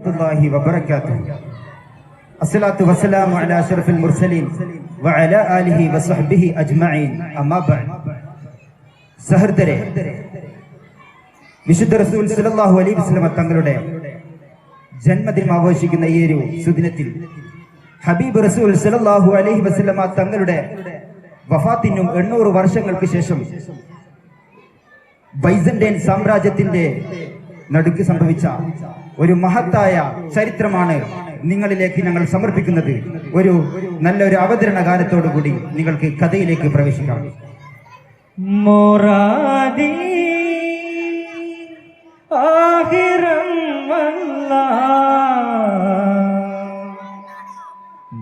الله وبركاته الصلاة والسلام على أشرف المرسلين وعلى آله وصحبه أجمعين أما بعد സഹൃദരെ വിശുദ്ധ റസൂൽ സല്ലല്ലാഹു അലൈഹി വസല്ലമ തങ്ങളുടെ ജന്മദിനം ആഘോഷിക്കുന്ന ഈ ഒരു സുദിനത്തിൽ ഹബീബ് റസൂൽ സല്ലല്ലാഹു അലൈഹി വസല്ലമ തങ്ങളുടെ വഫാത്തിനും എണ്ണൂറ് വർഷങ്ങൾക്ക് ശേഷം ബൈസന്റൈൻ സാമ്രാജ്യത്തിന്റെ നടുക്ക് സംഭവിച്ച ഒരു മഹത്തായ ചരിത്രമാണ് നിങ്ങളിലേക്ക് ഞങ്ങൾ സമർപ്പിക്കുന്നത്. ഒരു നല്ലൊരു അവതരണ കാലത്തോടുകൂടി നിങ്ങൾക്ക് കഥയിലേക്ക് പ്രവേശിക്കാം. മൊറാദി ആഹിറം വല്ല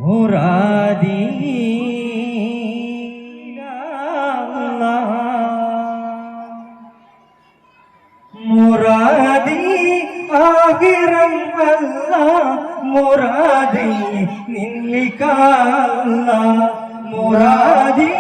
മുറാദി വല്ല മുറാദി നിന്നിക്കാല്ല മുറാദി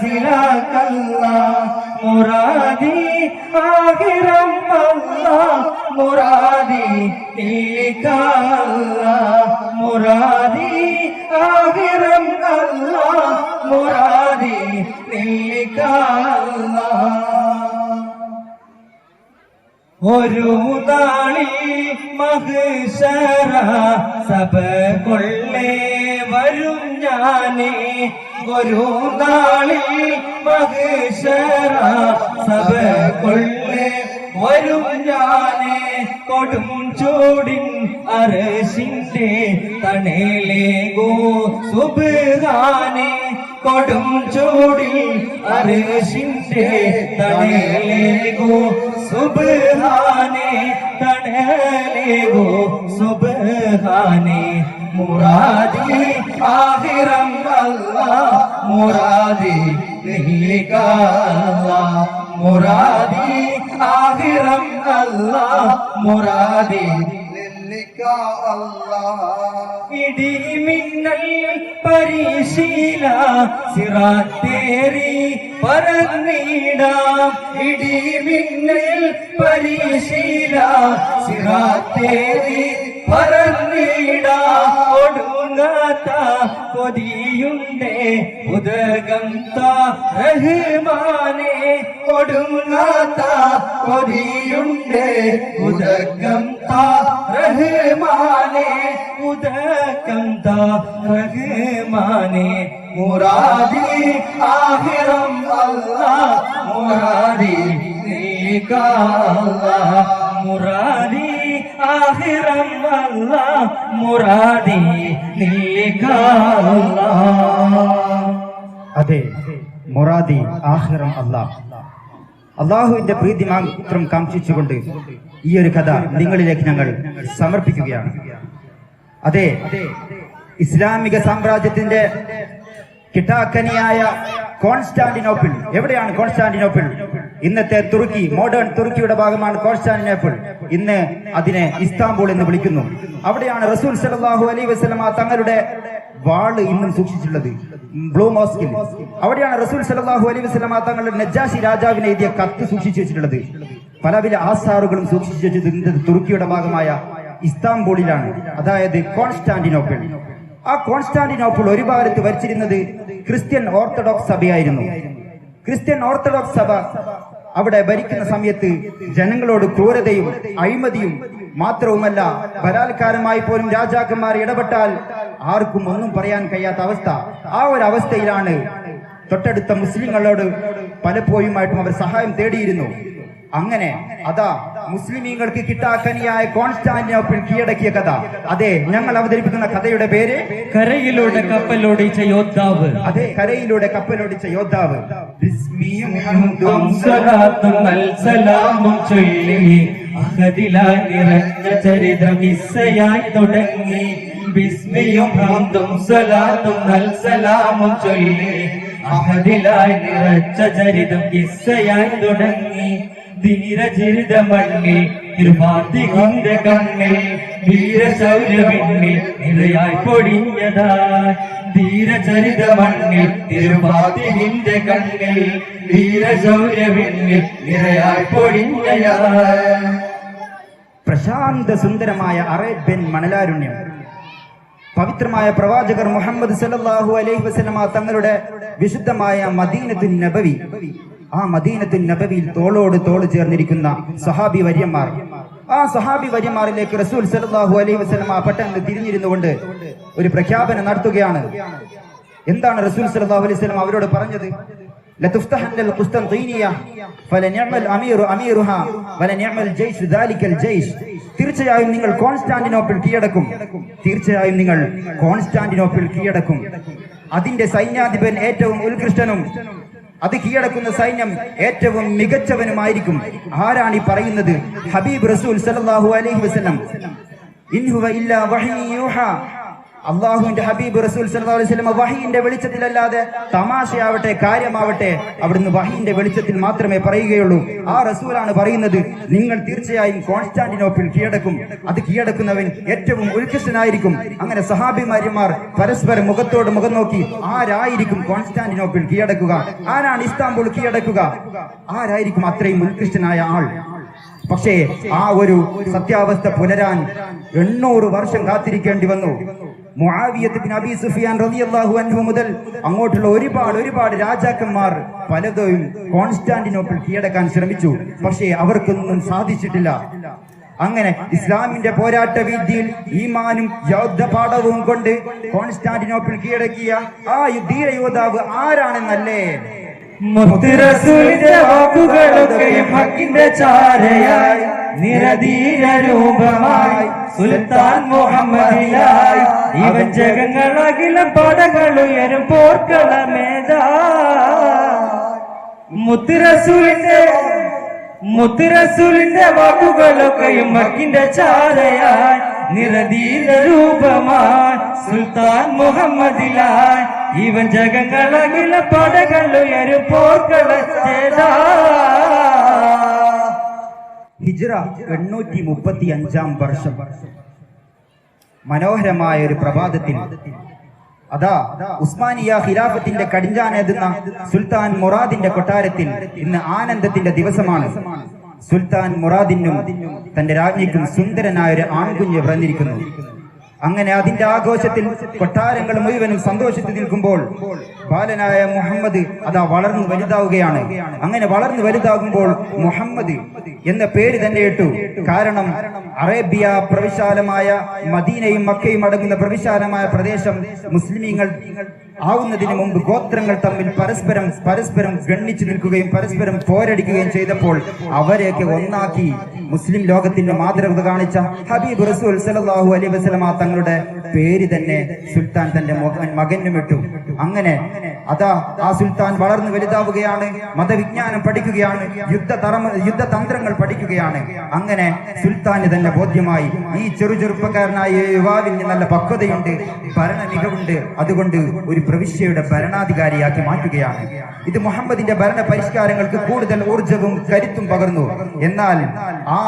ഹാസിലാക്കല്ല മുറാദി ആഹിറം അല്ല മുറാദി നീക്കാല്ല മുറാദി ആഹിറം അല്ല മുറാദി നീക്കാല്ല ഒരു താളി മഹിഷറ സഭ കൊള്ളേ വരും ഞാനേ. ഒരു താളി മഹിഷറ സഭ കൊള്ളേ വരും ഞാനേ. കൊടും ചൂടിൻ അരശിന്റെ തണലേകോ സുബാനെ കൊടും ചൂടിൽ അരശിന്റെ തണലേകോ സുബാനെ തണലേകോ സുബാനെ മുറാദി ആഹിറം അല്ല മുറാദി മുറാദി ആഹിറം അല്ല മുറാദി ഇടിമിന്നൽ പരിശീല സിറാത്തേറി പറന്നിടാം ഇടിമിന്നൽ പരിശീല സിറാത്തേറി പറന്നിടാം ഒടുങ്ങാത്ത കൊതിയുണ്ടേ ഉദകം റഹ്മാനെ. ഒടുങ്ങാത്ത കൊതിയുണ്ടേ ഉദകം റഹ്മാനെ ഉദകം റഹ്മാനെ. മുറാദി ആഹിറം അല്ലാ മുറാദി നീകാല്ല മുറാദി ആഹിറം അല്ലാ മുറാദി നീകാല്ല അതെ മുറാദി ആഹിറം അല്ലാഹ് അള്ളാഹുവിന്റെ പ്രീതി മാത്രം കാംക്ഷിച്ചുകൊണ്ട് ഈ ഒരു കഥ നിങ്ങളിലേക്ക് ഞങ്ങൾ സമർപ്പിക്കുകയാണ്. അതെ ഇസ്ലാമിക സാമ്രാജ്യത്തിന്റെ കിട്ടാക്കനിയായ കോൺസ്റ്റാന്റിനോപ്പിൾ. എവിടെയാണ് കോൺസ്റ്റാന്റിനോപ്പിൾ? ഇന്നത്തെ തുർക്കി മോഡേൺ തുർക്കിയുടെ ഭാഗമാണ് കോൺസ്റ്റാന്റിനോപ്പിൾ. ഇന്ന് അതിനെ ഇസ്താംബൂൾ എന്ന് വിളിക്കുന്നു. അവിടെയാണ് റസൂൽ സല്ലല്ലാഹു അലൈഹി വസല്ലമ തങ്ങളുടെ വാൾ ഇന്നും സൂക്ഷിച്ചിട്ടുള്ളത്. ബ്ലൂ മോസ്കിൽ. അവിടെയാണ് റസൂൽ സല്ലല്ലാഹു അലൈഹി വസല്ലമ തങ്ങളുടെ നജാസി രാജാവിനെ എഴുതിയ കത്ത് സൂക്ഷിച്ചു വെച്ചിട്ടുള്ളത്. പലവിധ ആസാറുകളും സൂക്ഷിച്ചു വെച്ചത് തുർക്കിയുടെ ഭാഗമായ ഇസ്താംബൂളിലാണ്. അതായത് കോൺസ്റ്റാന്റിനോപ്പിൾ. ആ കോൺസ്റ്റാന്റിനോപ്പിൾ ഒരു ഭാഗത്ത് വരിച്ചിരുന്നത് ക്രിസ്ത്യൻ ഓർത്തഡോക്സ് സഭയായിരുന്നു. ക്രിസ്ത്യൻ ഓർത്തഡോക്സ് സഭ അവിടെ ഭരിക്കുന്ന സമയത്ത് ജനങ്ങളോട് ക്രൂരതയും അഴിമതിയും മാത്രവുമല്ല ബലാത്കാരമായി പോലും രാജാക്കന്മാർ ഇടപെട്ടാൽ ആർക്കും ഒന്നും പറയാൻ കഴിയാത്ത അവസ്ഥ. ആ ഒരു അവസ്ഥയിലാണ് തൊട്ടടുത്ത മുസ്ലിങ്ങളോട് പലപ്പോഴുമായിട്ടും അവർ സഹായം തേടിയിരുന്നു. അങ്ങനെ അതാ മുസ്ലിമീങ്ങൾക്ക് കിട്ടാക്കനിയായ കോൺസ്റ്റാന്റിനോപ്പിൾ കീഴടക്കിയ കഥ. അതെ ഞങ്ങൾ അവതരിപ്പിക്കുന്ന കഥയുടെ പേര് കരയിലൂടെ കപ്പലോടിച്ച യോദ്ധാവ്. അതെ കരയിലൂടെ കപ്പലോടിച്ച യോദ്ധാവ്. നൽസലാമും നിറഞ്ഞ ചരിത്രം ഇസയായി തുടങ്ങി. ബിസ്മിയും സലാത്തും നൽ സലാമും ചൊല്ലി. അഹദിലായി നിറച്ച ചരിതം കിസ്സയായി തുടങ്ങി. ധീരചരിത മണ്ണിൽ തിരുവാതിഹിന്റെ കണ്ണിൽ വീരശൗര്യമിന്നിൽ നിറയായി പൊടിഞ്ഞതായി. ധീരചരിത മണ്ണിൽ തിരുവാതിഹിന്റെ കണ്ണിൽ വീരശൗര്യമിന്നിൽ നിറയായി പൊടിഞ്ഞയാ പ്രശാന്ത സുന്ദരമായ അറേബ്യൻ മണലാരുണ്യം. പവിത്രമായ പ്രവാചകർ മുഹമ്മദ് സല്ലല്ലാഹു അലൈഹി വസല്ലമ തങ്ങളുടെ വിശുദ്ധമായ മദീനത്തുൻ നബവി ആ മദീനത്തുൻ നബവിയിൽ തോളോട് തോള് ചേർന്നിരിക്കുന്ന സഹാബി വര്യന്മാർ ആ സഹാബി വര്യന്മാരിലേക്ക് റസൂൽ സല്ലല്ലാഹു അലൈഹി വസല്ലമ പെട്ടെന്ന് തിരിഞ്ഞിരുന്നുകൊണ്ട് ഒരു പ്രഖ്യാപനം നടത്തുകയാണ് എന്താണ് റസൂൽ സല്ലല്ലാഹു അലൈഹി വസല്ലം അവരോട് പറഞ്ഞത് لتفتحن القسطنطينية فلنعم الأمير أميرها ولنعم الجيش ذلك الجيش തീർച്ചയായും നിങ്ങൾ കോൺസ്റ്റാന്റിനോപ്പിൾ കീഴടക്കും. തീർച്ചയായും നിങ്ങൾ കോൺസ്റ്റാന്റിനോപ്പിൾ കീഴടക്കും. അതിന്റെ സൈന്യാധിപൻ ഏറ്റവും ഉത്കൃഷ്ടനും അത് കീഴടക്കുന്ന സൈന്യം ഏറ്റവും മികച്ചവനുമായിരിക്കും. ആരാണ് ഈ പറയുന്നത്? ഹബീബ് റസൂൽ സല്ലല്ലാഹു അലൈഹി വസ്ലം അള്ളാഹുവിന്റെ ഹബീബ് റസൂൽ സലിസ്ലമ വഹീന്റെ വെളിച്ചത്തിലല്ലാതെ തമാശയാവട്ടെ കാര്യമാവട്ടെ അവിടുന്ന് വഹീന്റെ വെളിച്ചത്തിൽ മാത്രമേ പറയുകയുള്ളൂ. ആ റസൂലാണ് പറയുന്നത് നിങ്ങൾ തീർച്ചയായും കോൺസ്റ്റാന്റിനോപ്പിൽ കീഴടക്കും. അത് കീഴടക്കുന്നവൻ ഏറ്റവും ഉത്കൃഷ്ടനായിരിക്കും അങ്ങനെ സഹാബിമാര്യന്മാർ പരസ്പരം മുഖത്തോട് മുഖം നോക്കി ആരായിരിക്കും കോൺസ്റ്റാന്റിനോപ്പിൽ കീഴടക്കുക? ആരാണ് ഇസ്താംബുൾ കീഴടക്കുക? ആരായിരിക്കും അത്രയും ഉത്കൃഷ്ടനായ ആൾ? പക്ഷേ ആ ഒരു സത്യാവസ്ഥ പുലരാൻ എണ്ണൂറ് വർഷം കാത്തിരിക്കേണ്ടി വന്നു. മുആവിയത്ത് ബിൻ അബി സുഫിയാൻ റളിയല്ലാഹു അൻഹു മുതൽ അങ്ങോട്ടുള്ള ഒരുപാട് ഒരുപാട് രാജാക്കന്മാർ പലതും കോൺസ്റ്റാന്റിനോപ്പിൾ കീഴടക്കാൻ ശ്രമിച്ചു. പക്ഷേ അവർക്കൊന്നും സാധിച്ചിട്ടില്ല. അങ്ങനെ ഇസ്ലാമിന്റെ പോരാട്ട വിദ്യയിൽ ഈമാനും യോദ്ധപാഠവും കൊണ്ട് കോൺസ്റ്റാന്റിനോപ്പിൾ കീഴടക്കിയ ആ ധീര യോദ്ധാവ് ആരാണെന്നല്ലേ? ഹക്കിന്റെ ചാരയായി. നിരധീര രൂപമായി സുൽത്താൻ മുഹമ്മദിയായി ഇവൻ ജഗങ്ങളകിലും പടകൾ ഉയരും പോർക്കളമേതാ മുത്തുറസൂലിന്റെ മുത്തുറസൂലിന്റെ വാക്കുകളൊക്കെയും മക്കിന്റെ ചാരയായി. നിരധീര രൂപമായി സുൽത്താൻ മുഹമ്മദിലായി. ഇവൻ ജഗങ്ങളകില പടകൾ ഉയരും പോർക്കളച്ചേതാ ഹിജ്റ എണ്ണൂറ്റി മുപ്പത്തി അഞ്ചാം വർഷം. മനോഹരമായ ഒരു പ്രഭാതത്തിൽ. അതാ ഉസ്മാനിയ ഖിലാഫത്തിന്റെ കടിഞ്ചാനെതുന്ന സുൽത്താൻ മുറാദിന്റെ കൊട്ടാരത്തിൽ ഇന്ന് ആനന്ദത്തിന്റെ ദിവസമാണ്. സുൽത്താൻ മുറാദിനും തന്റെ രാജ്ഞിക്കും സുന്ദരനായ ഒരു ആൺകുഞ്ഞ് പിറന്നിരിക്കുന്നു. അങ്ങനെ അതിന്റെ ആഘോഷത്തിൽ കൊട്ടാരങ്ങൾ മുഴുവനും സന്തോഷത്തിൽ നിൽക്കുമ്പോൾ ബാലനായ മുഹമ്മദ് അതാ വളർന്നു വലുതാവുകയാണ്. അങ്ങനെ വളർന്നു വലുതാകുമ്പോൾ മുഹമ്മദ് എന്ന പേര് തന്നെ ഇട്ടു. കാരണം അറേബ്യ പ്രവിശാലമായ മദീനയും മക്കയും അടങ്ങുന്ന പ്രവിശാലമായ പ്രദേശം മുസ്ലിമീങ്ങൾ ആവുന്നതിന് മുമ്പ് ഗോത്രങ്ങൾ തമ്മിൽ പരസ്പരം പരസ്പരം ഗണ്ണിച്ചു നിൽക്കുകയും പരസ്പരം പോരടിക്കുകയും ചെയ്തപ്പോൾ അവരെയൊക്കെ ഒന്നാക്കി മുസ്ലിം ലോകത്തിന്റെ മാതൃകത കാണിച്ച ഹബീബ് റസൂൽ സലാഹു അലൈഹി വസ്ലമ തങ്ങളുടെ പേര് തന്നെ സുൽത്താൻ തന്റെ മകനും ഇട്ടു. അങ്ങനെ അതാ ആ സുൽത്താൻ വളർന്നു വലുതാവുകയാണ് മതവിജ്ഞാനം പഠിക്കുകയാണ് യുദ്ധ യുദ്ധതന്ത്രങ്ങൾ പഠിക്കുകയാണ്. അങ്ങനെ സുൽത്താന് തന്നെ ബോധ്യമായി ഈ ചെറു ചെറുപ്പക്കാരനായ യുവാവിന് നല്ല പക്വതയുണ്ട് ഭരണ മികവുണ്ട് അതുകൊണ്ട് ഒരു പ്രവിശ്യയുടെ ഭരണാധികാരിയാക്കി മാറ്റുകയാണ്. ഇത് മുഹമ്മദിന്റെ ഭരണ പരിഷ്കാരങ്ങൾക്ക് കൂടുതൽ ഊർജവും കരുത്തും പകർന്നു. എന്നാൽ ആ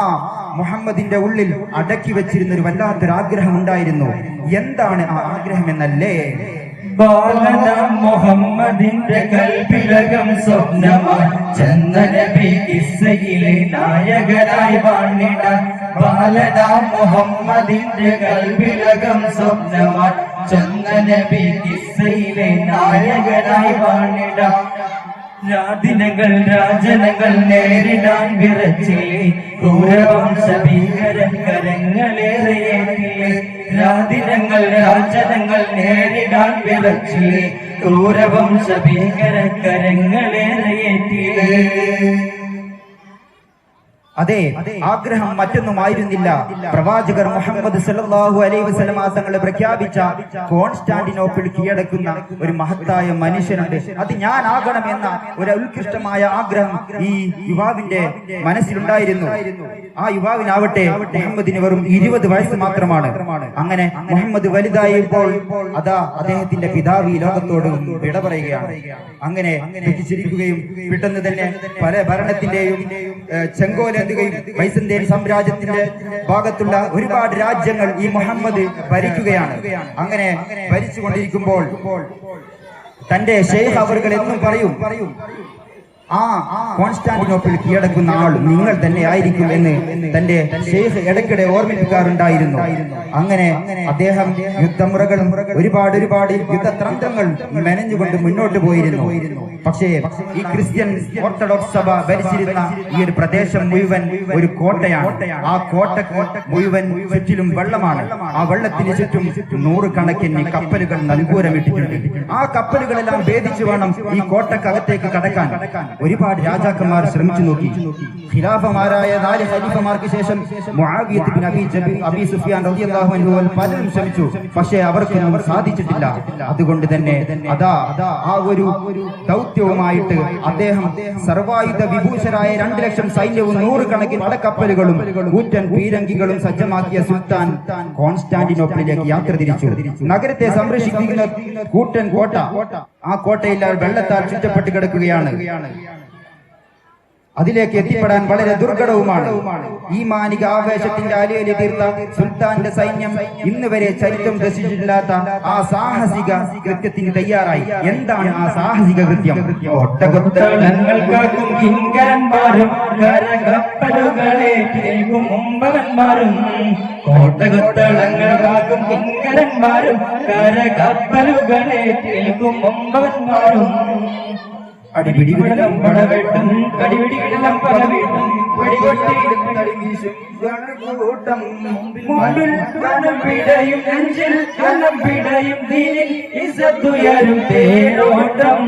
മുഹമ്മദിന്റെ ഉള്ളിൽ അടക്കി വെച്ചിരുന്ന ഒരു വല്ലാത്തൊരു ആഗ്രഹം ഉണ്ടായിരുന്നു എന്താണ് ആ ആഗ്രഹം എന്നല്ലേ? മുഹമ്മദിന്റെ കൽപ്പിലകം സ്വപ്നമായി ചന്ദനബി നായകനായി വാണിട. ബാലന മുഹമ്മദിന്റെ കൽപ്പിലകം സ്വപ്നമായി ചന്ദനബി നായകനായി വാണിടാം. രാദിനകൾ രാജനകൾ നേരിടാൻ വിറച്ചില്ലേ ഭീകരങ്കരങ്ങളേറെയേറ്റില്ലേ രാദിനങ്ങൾ രാജനങ്ങൾ നേരിടാൻ വിറച്ചില്ലേ ക്രൂരവംശ ഭീകരക്കരങ്ങളേറെയേറ്റില്ലേ അതെ ആഗ്രഹം മറ്റൊന്നുമായിരുന്നില്ല പ്രവാചകർ മുഹമ്മദ് സല്ലല്ലാഹു അലൈഹി വസ്ലമ തങ്ങൾ പ്രഖ്യാപിച്ച കോൺസ്റ്റാന്റിനോപ്പിൾ കീഴടക്കുന്ന ഒരു മഹത്തായ മനുഷ്യനുണ്ട്. അത് ഞാൻ ആകണം എന്ന ഒരു ഉത്കൃഷ്ടമായ ആഗ്രഹം ഈ യുവാവിന്റെ മനസ്സിലുണ്ടായിരുന്നു. ആ യുവാവിനാവട്ടെ മുഹമ്മദിന് വെറും ഇരുപത് വയസ്സ് മാത്രമാണ്. അങ്ങനെ മുഹമ്മദ് വലുതായപ്പോൾ അതാ അദ്ദേഹത്തിന്റെ പിതാവ് ഈ ലോകത്തോട് വിട പറയുകയാണ്. അങ്ങനെ ചിരിക്കുകയും പെട്ടെന്ന് തന്നെ പല ഭരണത്തിന്റെയും ഏഹ്, ചെങ്കോലെന്തുകയും മൈസന്തേരി സാമ്രാജ്യത്തിന്റെ ഭാഗത്തുള്ള ഒരുപാട് രാജ്യങ്ങൾ ഈ മുഹമ്മദ് ഭരിക്കുകയാണ്. അങ്ങനെ ഭരിച്ചുകൊണ്ടിരിക്കുമ്പോൾ തന്റെ ഷെയ്ഖ് അവർകൾ എന്നും പറയും ആ കോൺസ്റ്റാന്റിനോപ്പിൾ കീഴടക്കുന്ന ആൾ നിങ്ങൾ തന്നെ ആയിരിക്കും എന്ന് തന്റെ ഷെയ്ഖ് ഇടയ്ക്കിടെ ഓർമ്മിപ്പിക്കാറുണ്ടായിരുന്നു. അങ്ങനെ അദ്ദേഹം യുദ്ധമുറകളും ഒരുപാട് ഒരുപാട് യുദ്ധതന്ത്രങ്ങൾ മെനഞ്ഞുകൊണ്ട് മുന്നോട്ട് പോയിരുന്നു. പക്ഷേ ഈ ക്രിസ്ത്യൻ ഓർത്തഡോക്സ് സഭ ഭരിച്ചിരുന്ന ഈ ഒരു പ്രദേശം മുഴുവൻ ഒരു കോട്ടയാണ്. ആ കോട്ട മുഴുവൻ ചുറ്റിലും വെള്ളമാണ്. ആ വെള്ളത്തിന് ചുറ്റും നൂറുകണക്കിന് കപ്പലുകൾ നൽകൂരമിട്ടിട്ടുണ്ട് ആ കപ്പലുകളെല്ലാം ഭേദിച്ചു വേണം ഈ കോട്ടക്കകത്തേക്ക് കടക്കാൻ. ഒരുപാട് രാജാക്കന്മാർ ശ്രമിച്ചു നോക്കി. ഖിലാഫമാരായ നാല് ഖലീഫമാർക്ക് ശേഷം അബി സുഫിയാൻ പലരും ശ്രമിച്ചു. പക്ഷേ അവർക്കൊന്നും സാധിച്ചിട്ടില്ല. അതുകൊണ്ട് തന്നെ അതാ ആ ഒരു ദൗത്യവുമായിട്ട് അദ്ദേഹം സർവായുധ വിഭൂഷരായ രണ്ട് ലക്ഷം സൈന്യവും നൂറുകണക്കിന് പടക്കപ്പലുകളും കൂറ്റൻ പീരങ്കികളും സജ്ജമാക്കിയ സുൽത്താൻ കോൺസ്റ്റാന്റിനോപ്പിളിലേക്ക് യാത്ര തിരിച്ചു. നഗരത്തെ സംരക്ഷിക്കുന്ന കൂറ്റൻ കോട്ട. ആ കോട്ടയിൽ വെള്ളത്താൽ ചുറ്റപ്പെട്ട് കിടക്കുകയാണ്. അതിലേക്ക് എത്തിപ്പെടാൻ വളരെ ദുർഘടവുമാണ്. ഈ മാനിക ആവേശത്തിന്റെ അലയലി തീർത്ത സുൽത്താന്റെ സൈന്യം ഇന്ന് വരെ ചരിത്രം രസിച്ചിട്ടില്ലാത്ത ആ സാഹസിക കൃത്യത്തിന് തയ്യാറായി. എന്താണ് ആ സാഹസിക കൃത്യം? ഒട്ടകൊത്തളങ്ങൾ കാക്കും കിങ്കരന്മാരും കരകപ്പലുകളെ കേൾക്കും മുമ്പവന്മാരും കോട്ടകൊത്തളങ്ങൾ കാക്കും കിങ്കരന്മാരും കരകപ്പലുകളെ കേൾക്കും മുമ്പവന്മാരും അടിപിടികളിലും പടവെട്ടും കടിപിടികളിലും പടവെട്ടും മുമ്പിൽ കനം പിടയും നെഞ്ചിൽ കനം പിടയും ദീനിൽ ഇസത്തുയരും തേരോട്ടം.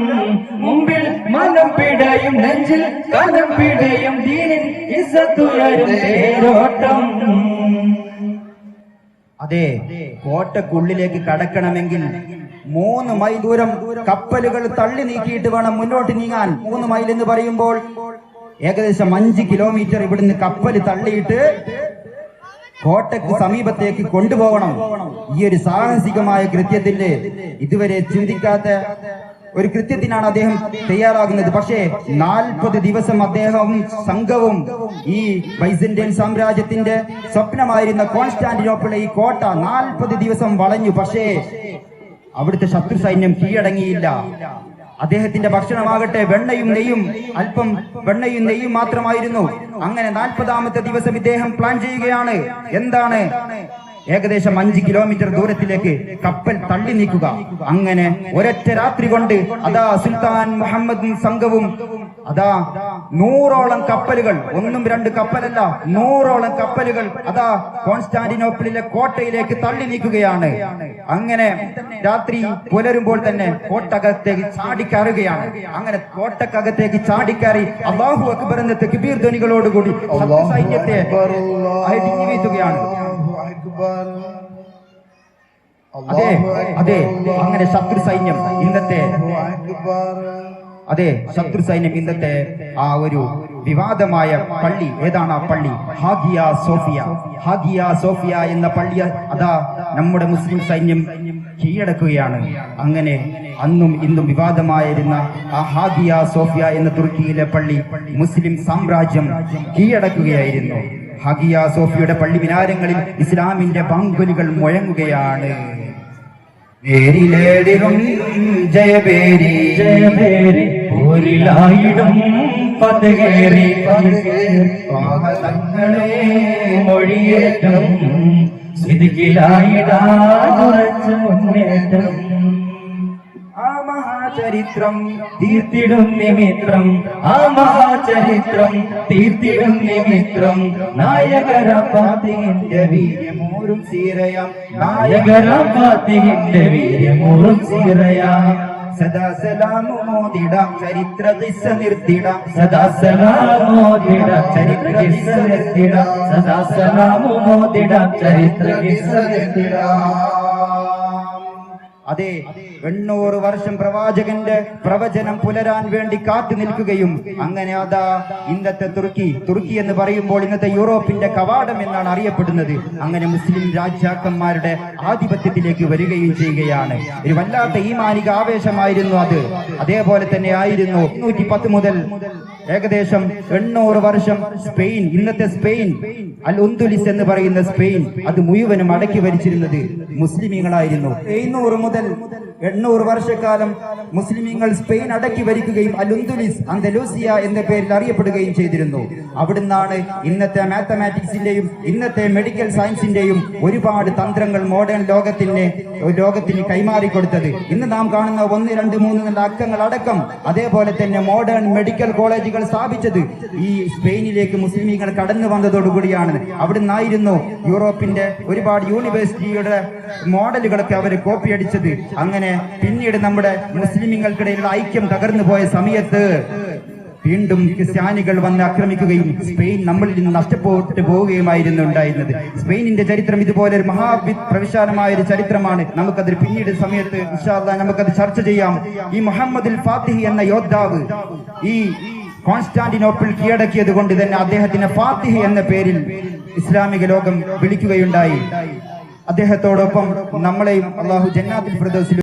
മുമ്പിൽ മനം പിടയും നെഞ്ചിൽ കനം പിടയും ദീനിൽ ഇസത്തുയരും തേരോട്ടം. അതെ കോട്ടക്കുള്ളിലേക്ക് കടക്കണമെങ്കിൽ മൂന്ന് മൈൽ ദൂരം കപ്പലുകൾ തള്ളി നീക്കിയിട്ട് വേണം മുന്നോട്ട് നീങ്ങാൻ. മൂന്ന് മൈൽ എന്ന് പറയുമ്പോൾ ഏകദേശം അഞ്ച് കിലോമീറ്റർ ഇവിടുന്ന് കപ്പൽ തള്ളിയിട്ട് കോട്ടയ്ക്ക് സമീപത്തേക്ക് കൊണ്ടുപോകണം. ഈ ഒരു സാഹസികമായ കൃത്യത്തിന്റെ ഇതുവരെ ചിന്തിക്കാത്ത ഒരു കൃത്യത്തിനാണ് അദ്ദേഹം തയ്യാറാകുന്നത്. പക്ഷേ നാൽപ്പത് ദിവസം അദ്ദേഹവും സംഘവും ഈ ബൈസന്റൈൻ സാമ്രാജ്യത്തിന്റെ സ്വപ്നമായിരുന്ന കോൺസ്റ്റാന്റിനോപ്പിളെ ഈ കോട്ട നാൽപ്പത് ദിവസം വളഞ്ഞു. പക്ഷേ അവിടുത്തെ ശത്രു സൈന്യം കീഴടങ്ങിയില്ല. അദ്ദേഹത്തിന്റെ ഭക്ഷണമാകട്ടെ വെണ്ണയും നെയ്യും അല്പം വെണ്ണയും നെയ്യും മാത്രമായിരുന്നു. അങ്ങനെ നാൽപ്പതാമത്തെ ദിവസം ഇദ്ദേഹം പ്ലാൻ ചെയ്യുകയാണ്. എന്താണ്? ഏകദേശം അഞ്ച് കിലോമീറ്റർ ദൂരത്തിലേക്ക് കപ്പൽ തള്ളി നീക്കുക. അങ്ങനെ ഒരൊറ്റ രാത്രി കൊണ്ട് അതാ സുൽത്താൻ മുഹമ്മദ് സംഘവും അതാ നൂറോളം കപ്പലുകൾ ഒന്നും രണ്ട് കപ്പലല്ല നൂറോളം കപ്പലുകൾ അതാ കോൺസ്റ്റാന്റിനോപ്പിളിലെ കോട്ടയിലേക്ക് തള്ളി നീക്കുകയാണ്. അങ്ങനെ രാത്രി പുലരുമ്പോൾ തന്നെ കോട്ടകത്തേക്ക് ചാടിക്കയറുകയാണ്. അങ്ങനെ കോട്ടക്കകത്തേക്ക് ചാടിക്കയറി അള്ളാഹു അക്ബർ എന്ന തെക്കുബീർ ധ്വനികളോടുകൂടി സൈന്യത്തെ വീഴ്ത്തുകയാണ് അതെ അതെ അങ്ങനെ ശത്രു സൈന്യം ഇന്നത്തെ അതെ ശത്രു സൈന്യം ഇന്നത്തെ ആ ഒരു വിവാദമായ പള്ളി. ഏതാണ് ആ പള്ളി? Hagia Sophia. ഹാഗിയ സോഫിയ എന്ന പള്ളി അതാ നമ്മുടെ മുസ്ലിം സൈന്യം കീഴടക്കുകയാണ്. അങ്ങനെ അന്നും ഇന്നും വിവാദമായിരുന്ന ആ ഹാഗിയ സോഫിയ എന്ന തുർക്കിയിലെ പള്ളി മുസ്ലിം സാമ്രാജ്യം കീഴടക്കുകയായിരുന്നു. ഹാഗിയ സോഫിയുടെ പള്ളി വിനാരങ്ങളിൽ ഇസ്ലാമിന്റെ പങ്കുലികൾ മുഴങ്ങുകയാണ്. പേരിലേടിലും ജയപേരി ജയപേരി പോരിലായിടും പതകേറി. വാഹനങ്ങളെ മൊഴിയേറ്റം സ്ഥിതിക്കിലായിടാനുറച്ച മുന്നേറ്റം. ആ മഹാചരിത്രം തീർത്തിടും നിമിത്രം ആ മഹാചരിത്രം തീർത്തിടും നിമിത്രം നായകര പാതിന്റെ വീര്യമൂറും സീരയാം പാതിന്റെ വീര്യമൂറും സീരയാം സദാ സലാമു മോദിടാം ചരിത്ര ദിശ നിർത്തിടാം. സദാ സലാമോദിട ചരിത്ര ദിശ നിർത്തിടാം. സദാ സലാമോദിട ചരിത്ര ദിശ നിർത്തിട. അതെ എണ്ണൂറ് വർഷം പ്രവാചകന്റെ പ്രവചനം പുലരാൻ വേണ്ടി കാത്തു നിൽക്കുകയും അങ്ങനെ അതാ ഇന്നത്തെ തുർക്കി തുർക്കി എന്ന് പറയുമ്പോൾ ഇന്നത്തെ യൂറോപ്പിന്റെ കവാടം എന്നാണ് അറിയപ്പെടുന്നത്. അങ്ങനെ മുസ്ലിം രാജാക്കന്മാരുടെ ആധിപത്യത്തിലേക്ക് വരികയും ചെയ്യുകയാണ്. ഒരു വല്ലാത്ത ഈ മാനിക ആവേശമായിരുന്നു അത്. അതേപോലെ തന്നെ ആയിരുന്നു നൂറ്റി പത്ത് മുതൽ ഏകദേശം എണ്ണൂറ് വർഷം സ്പെയിൻ ഇന്നത്തെ സ്പെയിൻ അൽ ഉന്തുലിസ് എന്ന് പറയുന്ന സ്പെയിൻ അത് മുഴുവനും അടക്കി ഭരിച്ചിരുന്നത് മുസ്ലിമീങ്ങളായിരുന്നു. എഴുന്നൂറ് മുതൽ দেন എണ്ണൂറ് വർഷക്കാലം മുസ്ലിമീങ്ങൾ സ്പെയിൻ അടക്കി ഭരിക്കുകയും അലുന്തുലിസ് അന്തലൂസിയ എന്ന പേരിൽ അറിയപ്പെടുകയും ചെയ്തിരുന്നു. അവിടുന്നാണ് ഇന്നത്തെ മാത്തമാറ്റിക്സിന്റെയും ഇന്നത്തെ മെഡിക്കൽ സയൻസിന്റെയും ഒരുപാട് തന്ത്രങ്ങൾ മോഡേൺ ലോകത്തിന് ലോകത്തിന് കൈമാറിക്കൊടുത്തത്. ഇന്ന് നാം കാണുന്ന ഒന്ന് രണ്ട് മൂന്ന് നല്ല അക്കങ്ങൾ അടക്കം അതേപോലെ തന്നെ മോഡേൺ മെഡിക്കൽ കോളേജുകൾ സ്ഥാപിച്ചത് ഈ സ്പെയിനിലേക്ക് മുസ്ലിമീങ്ങൾ കടന്നു വന്നതോടുകൂടിയാണ്. അവിടുന്നായിരുന്നു യൂറോപ്പിന്റെ ഒരുപാട് യൂണിവേഴ്സിറ്റിയുടെ മോഡലുകളൊക്കെ അവർ കോപ്പി അടിച്ചത്. അങ്ങനെ പിന്നീട് നമ്മുടെ മുസ്ലിമുകൾക്കിടയിലുള്ള ഐക്യം തകർന്നു പോയ സമയത്ത് വീണ്ടും ക്രിസ്ത്യാനികൾ വന്ന് ആക്രമിക്കുകയും സ്പെയിൻ നമ്മളിൽ നിന്ന് നഷ്ടപ്പെട്ടു പോവുകയുമായിരുന്നു ഉണ്ടായിരുന്നത്. സ്പെയിനിന്റെ ചരിത്രം ഇതുപോലെ ഒരു മഹാവി പ്രവിശാലമായ ഒരു ചരിത്രമാണ്. നമുക്കത് പിന്നീട് സമയത്ത് നമുക്കത് ചർച്ച ചെയ്യാം. ഈ മുഹമ്മദുൽ ഫാത്തിഹി എന്ന യോദ്ധാവ് ഈ കോൺസ്റ്റാന്റിനോപ്പിൾ കീഴടക്കിയത് കൊണ്ട് തന്നെ അദ്ദേഹത്തിന് ഫാത്തിഹി എന്ന പേരിൽ ഇസ്ലാമിക ലോകം വിളിക്കുകയുണ്ടായി. അദ്ദേഹത്തോടൊപ്പം നമ്മളെയും അള്ളാഹു ജന്നാത്തിൽ ഫിർദൗസിൽ